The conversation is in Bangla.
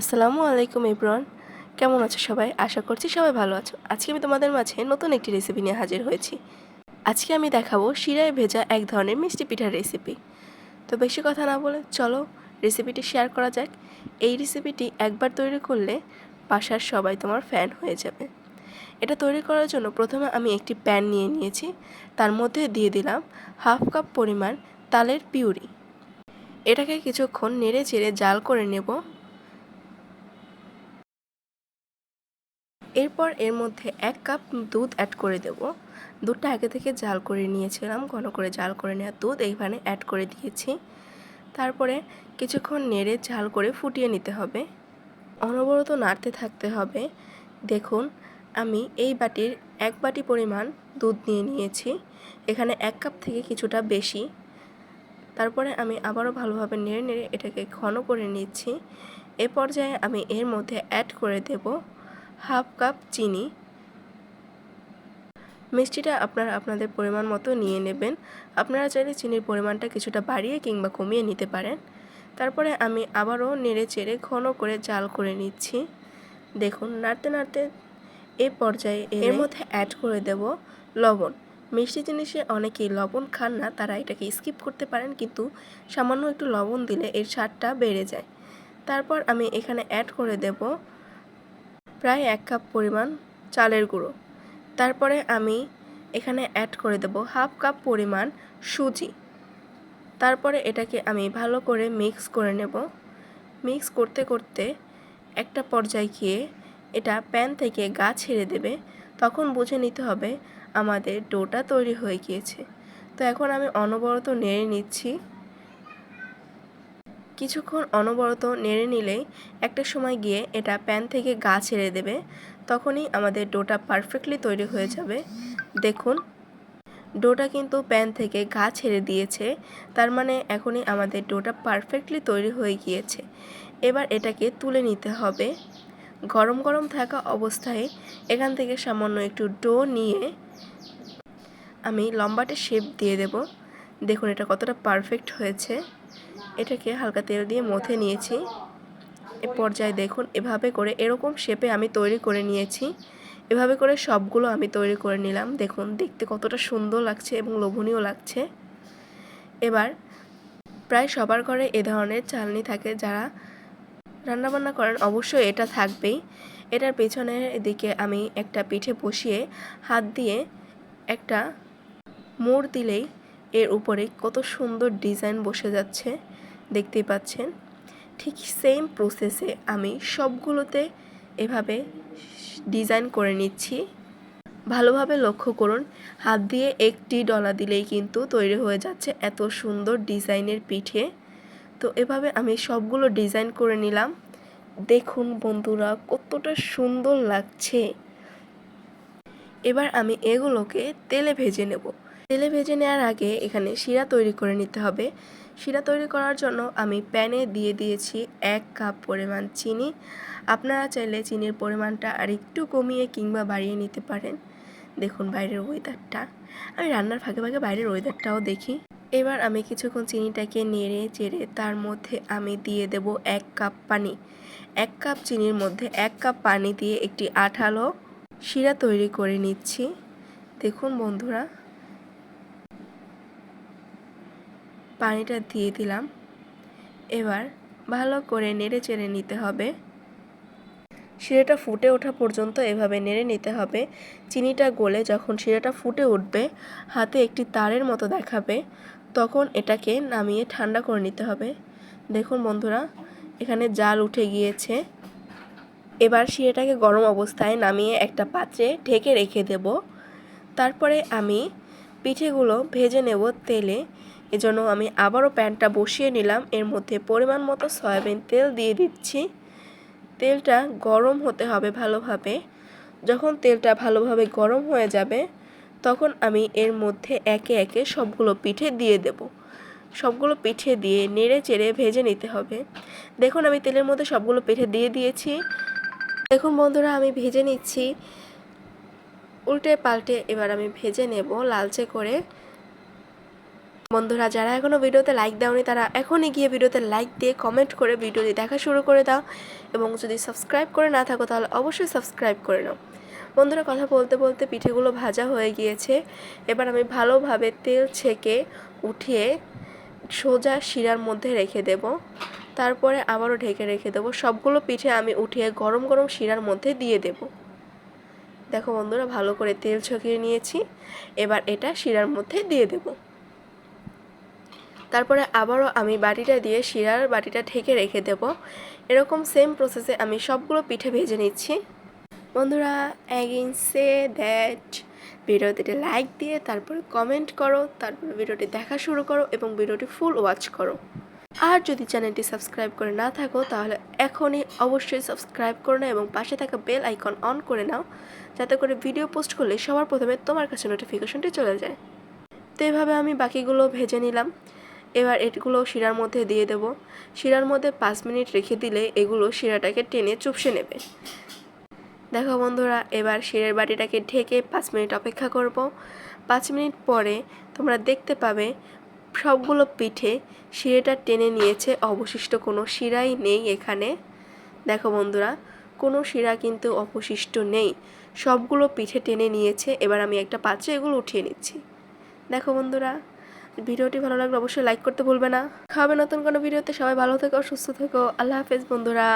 আসসালামু আলাইকুম ইব্রন কেমন আছো সবাই? আশা করছি সবাই ভালো আছো। আজকে আমি তোমাদের মাঝে নতুন একটি রেসিপি নিয়ে হাজির হয়েছি। আজকে আমি দেখাবো শিরায় ভেজা এক ধরনের মিষ্টি পিঠার রেসিপি তো বেশি কথা না বলে চলো রেসিপিটি শেয়ার করা যাক। এই রেসিপিটি একবার তৈরি করলে বাসার সবাই তোমার ফ্যান হয়ে যাবে। এটা তৈরি করার জন্য প্রথমে আমি একটি প্যান নিয়ে নিয়েছি। তার মধ্যে দিয়ে দিলাম হাফ কাপ পরিমাণ তালের পিউরি। এটাকে কিছুক্ষণ নেড়ে চেড়ে জাল করে নেব। এরপর এর মধ্যে এক কাপ দুধ অ্যাড করে দেব। দুধটা আগে থেকে জাল করে নিয়েছিলাম, ঘন করে জাল করে নেওয়া দুধ এইখানে অ্যাড করে দিয়েছি। তারপরে কিছুক্ষণ নেড়ে ঝাল করে ফুটিয়ে নিতে হবে। অনবরত নাড়তে থাকতে হবে। দেখুন, আমি এই বাটির এক বাটি পরিমাণ দুধ নিয়ে নিয়েছি। এখানে এক কাপ থেকে কিছুটা বেশি। তারপরে আমি আবারও ভালোভাবে নেড়ে নেড়ে এটাকে ঘন করে নিচ্ছি। এ পর্যায়ে আমি এর মধ্যে অ্যাড করে দেব। হাফ কাপ চিনি। মিষ্টিটা আপনারা আপনাদের পরিমাণ মতো নিয়ে নেবেন। আপনারা চাইলে চিনির পরিমাণটা কিছুটা বাড়িয়ে কিংবা কমিয়ে নিতে পারেন। তারপরে আমি আবারও নেড়ে চেড়ে ঘন করে জাল করে নিচ্ছি। দেখুন নাড়তে নাড়তে এ পর্যায়ে এর মধ্যে অ্যাড করে দেব লবণ। মিষ্টি জিনিসে অনেকেই লবণ খান না তারা এটাকে স্কিপ করতে পারেন কিন্তু সামান্য একটু লবণ দিলে এর স্বাদটা বেড়ে যায়। তারপর আমি এখানে অ্যাড করে দেব প্রায় এক কাপ পরিমাণ চালের গুঁড়ো। তারপরে আমি এখানে অ্যাড করে দেব হাফ কাপ পরিমাণ সুজি। তারপরে এটাকে আমি ভালো করে মিক্স করে নেব। মিক্স করতে করতে একটা পর্যায়ে গিয়ে এটা প্যান থেকে গা ছেড়ে দেবে। তখন বুঝে নিতে হবে আমাদের ডোটা তৈরি হয়ে গিয়েছে। তো এখন আমি অনবরত নেড়ে নিচ্ছি। কিছুক্ষণ অনবরত নেড়ে নিলেই একটা সময় গিয়ে এটা প্যান থেকে গা ছেড়ে দেবে, তখনই আমাদের ডোটা পারফেক্টলি তৈরি হয়ে যাবে। দেখুন, ডোটা কিন্তু প্যান থেকে গা ছেড়ে দিয়েছে, তার মানে এখনই আমাদের ডোটা পারফেক্টলি তৈরি হয়ে গিয়েছে। এবার এটাকে তুলে নিতে হবে। গরম গরম থাকা অবস্থায় এখান থেকে সামান্য একটু ডো নিয়ে আমি লম্বাটে শেপ দিয়ে দেব। দেখুন এটা কতটা পারফেক্ট হয়েছে। এটাকে হালকা তেল দিয়ে মথে নিয়েছি। এ পর্যায়ে দেখুন, এভাবে করে এরকম শেপে আমি তৈরি করে নিয়েছি। এভাবে করে সবগুলো আমি তৈরি করে নিলাম। দেখুন, দেখতে কতটা সুন্দর লাগছে এবং লোভনীয় লাগছে। এবার প্রায় সবার ঘরে এ ধরনের চালনি থাকে। যারা রান্নাবান্না করেন, অবশ্যই এটা থাকবেই। এটার পেছনের দিকে আমি একটা পিঠে বসিয়ে হাত দিয়ে একটা মোড় দিলেই এর উপরে কত সুন্দর ডিজাইন বসে যাচ্ছে। দেখতেই পাচ্ছেন। ঠিক সেম প্রসেসে আমি সবগুলোতে এভাবে ডিজাইন করে নিচ্ছি। ভালোভাবে লক্ষ্য করুন, হাত দিয়ে একটি ডলা দিলেই কিন্তু তৈরি হয়ে যাচ্ছে এত সুন্দর ডিজাইনের পিঠে। তো এভাবে আমি সবগুলো ডিজাইন করে নিলাম। দেখুন বন্ধুরা, কতটা সুন্দর লাগছে। এবার আমি এগুলোকে তেলে ভেজে নেব। তেলে ভেজে নেওয়ার আগে এখানে শিরা তৈরি করে নিতে হবে। শিরা তৈরি করার জন্য আমি প্যানে দিয়ে দিয়েছি এক কাপ পরিমাণ চিনি। আপনারা চাইলে চিনির পরিমাণটা আর একটু কমিয়ে কিংবা বাড়িয়ে নিতে পারেন। দেখুন বাইরের ওয়েদারটা আমি রান্নার ফাঁকে ফাঁকে বাইরের ওয়েদারটাও দেখি। এবার আমি কিছুক্ষণ চিনিটাকে নেড়ে চেড়ে তার মধ্যে আমি দিয়ে দেব এক কাপ পানি। এক কাপ চিনির মধ্যে এক কাপ পানি দিয়ে একটি আঠালো শিরা তৈরি করে নিচ্ছি। দেখুন বন্ধুরা। পানিটা দিয়ে দিলাম। এবার ভালো করে নেড়ে চেড়ে নিতে হবে। শিরাটা ফুটে ওঠা পর্যন্ত এভাবে নেড়ে নিতে হবে। চিনিটা গলে যখন শিরাটা ফুটে উঠবে, হাতে একটি তারের মতো দেখাবে, তখন এটাকে নামিয়ে ঠান্ডা করে নিতে হবে। দেখুন বন্ধুরা, এখানে জাল উঠে গিয়েছে। এবার শিরাটাকে গরম অবস্থায় নামিয়ে একটা পাত্রে ঢেকে রেখে দেব। তারপরে আমি পিঠেগুলো ভেজে নেব তেলে। এজন্য আমি আবারও প্যানটা বসিয়ে নিলাম। এর মধ্যে পরিমাণ মতো সয়াবিন তেল দিয়ে দিচ্ছি। তেলটা গরম হতে হবে ভালোভাবে। যখন তেলটা ভালোভাবে গরম হয়ে যাবে, তখন আমি এর মধ্যে একে একে সবগুলো পিঠে দিয়ে দেব। সবগুলো পিঠে দিয়ে নেড়ে চেড়ে ভেজে নিতে হবে। দেখুন, আমি তেলের মধ্যে সবগুলো পিঠে দিয়ে দিয়েছি। দেখুন বন্ধুরা, আমি ভেজে নিচ্ছি। উল্টে পাল্টে এবার আমি ভেজে নেব লালচে করে। বন্ধুরা, যারা এখনও ভিডিওতে লাইক দাওনি, তারা এখনই গিয়ে ভিডিওতে লাইক দিয়ে কমেন্ট করে ভিডিওটি দেখা শুরু করে দাও। এবং যদি সাবস্ক্রাইব করে না থাকো, তাহলে অবশ্যই সাবস্ক্রাইব করে নাও। বন্ধুরা, কথা বলতে বলতে পিঠেগুলো ভাজা হয়ে গিয়েছে। এবার আমি ভালোভাবে তেল ছেঁকে উঠিয়ে সোজা শিরার মধ্যে রেখে দেব। তারপরে আবারও ঢেকে রেখে দেবো। সবগুলো পিঠে আমি উঠিয়ে গরম গরম শিরার মধ্যে দিয়ে দেব। দেখো বন্ধুরা, ভালো করে তেল ছকিয়ে নিয়েছি। এবার এটা শিরার মধ্যে দিয়ে দেব। তারপরে আবারও আমি বাটিটা দিয়ে শিরার বাটিটা ঢেকে রেখে দেব। এরকম সেম প্রসেসে আমি সবগুলো পিঠে ভেজে নিচ্ছি। বন্ধুরা অ্যাগেন সে দ্যাট ভিডিওটিতে লাইক দিয়ে তারপরে কমেন্ট করো, তারপরে ভিডিওটি দেখা শুরু করো এবং ভিডিওটি ফুল ওয়াচ করো। আর যদি চ্যানেলটি সাবস্ক্রাইব করে না থাকো, তাহলে এখনই অবশ্যই সাবস্ক্রাইব করে নাও এবং পাশে থাকা বেল আইকন অন করে নাও, যাতে করে ভিডিও পোস্ট করলে সবার প্রথমে তোমার কাছে নোটিফিকেশনটি চলে যায়। তো এভাবে আমি বাকিগুলো ভেজে নিলাম। এবার এগুলো শিরার মধ্যে দিয়ে দেব। শিরার মধ্যে পাঁচ মিনিট রেখে দিলে এগুলো শিরাটাকে টেনে চুপসে নেবে। দেখো বন্ধুরা, এবার শিরের বাটিটাকে ঢেকে পাঁচ মিনিট অপেক্ষা করব। পাঁচ মিনিট পরে তোমরা দেখতে পাবে সবগুলো পিঠে শিরেটা টেনে নিয়েছে। অবশিষ্ট কোনো শিরাই নেই এখানে। দেখো বন্ধুরা, কোনো শিরা কিন্তু অবশিষ্ট নেই। সবগুলো পিঠে টেনে নিয়েছে। এবার আমি একটা পাত্রে এগুলো উঠিয়ে নিচ্ছি। দেখো বন্ধুরা ভিডিওটি ভালো লাগলে অবশ্যই লাইক করতে ভুলবে না। খাবে নতুন কোনো ভিডিওতে সবাই ভালো থেকো, সুস্থ থেকো। আল্লাহ হাফেজ বন্ধুরা।